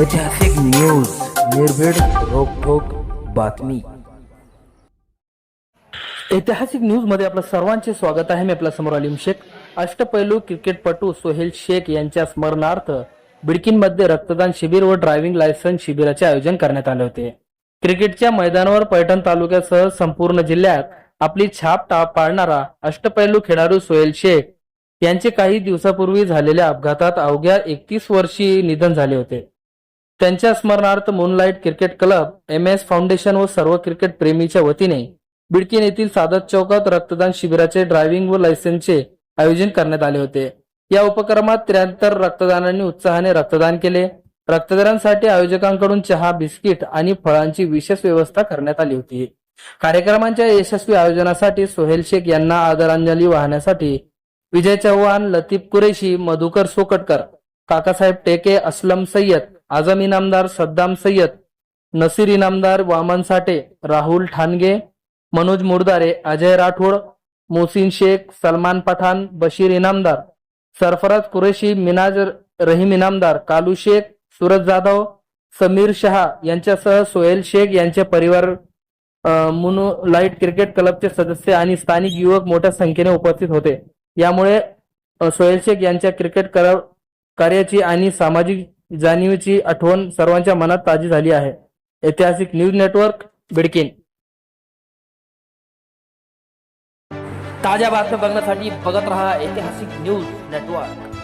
ऐतिहासिक न्यूज निर्भीड रोखोक बातमी. ऐतिहासिक न्यूजमध्ये आपलं सर्वांचे स्वागत आहे. मी आपल्यासमोर अलीम शेख. अष्टपैलू क्रिकेटपटू सोहेल शेख यांच्या स्मरणार्थ बिडकीनमध्ये रक्तदान शिबिर व ड्रायव्हिंग लायसन्स शिबिराचे आयोजन करण्यात आले होते. क्रिकेटच्या मैदानावर पैठण तालुक्यासह संपूर्ण जिल्ह्यात आपली छाप टाप पाडणारा अष्टपैलू खेळाडू सोहेल शेख यांचे काही दिवसापूर्वी झालेल्या अपघातात अवघ्या एकतीस वर्षी निधन झाले होते. त्यांच्या स्मरणार्थ moonlight cricket club M S foundation व सर्व क्रिकेट प्रेमीच्या वतीने बिडकीन येथील सादत चौकात रक्तदान शिबिराचे ड्रायव्हिंग व लायसन्सचे आयोजन करण्यात आले होते. या उपक्रमात त्र्याहत्तर रक्तदानांनी उत्साहाने रक्तदान केले. रक्तदानासाठी आयोजकांकडून चहा बिस्किट आणि फळांची विशेष व्यवस्था करण्यात आली होती. कार्यक्रमांच्या यशस्वी आयोजनासाठी सोहेल शेख यांना आदरांजली वाहण्यासाठी विजय चव्हाण लतीफ कुरेशी मधुकर सोकटकर काकासाहेब टेके असलम सय्यद आझम इनामदार सद्दाम सय्यद नसीर इनामदार वामन साठे राहुल ठानगे मनोज मुरदारे अजय राठोड मोहसिन शेख सलमान पठाण बशीर इनामदार सरफराज कुरेशी मिनाज रहीम इनामदार कालू शेख सूरज जाधव समीर शहा यांच्यासह सोहेल शेख यांचे परिवार अ, लाइट क्रिकेट क्लबचे सदस्य आणि स्थानिक युवक मोठ्या संख्येने उपस्थित होते. यामुळे सोहेल शेख यांच्या क्रिकेट कार्याची आणि सामाजिक जाणीवची आठवण सर्वांच्या मनात ताजी झाली आहे. ऐतिहासिक न्यूज नेटवर्क बिडकिन. ताज्या बातम्या बघण्यासाठी बघत रहा ऐतिहासिक न्यूज नेटवर्क.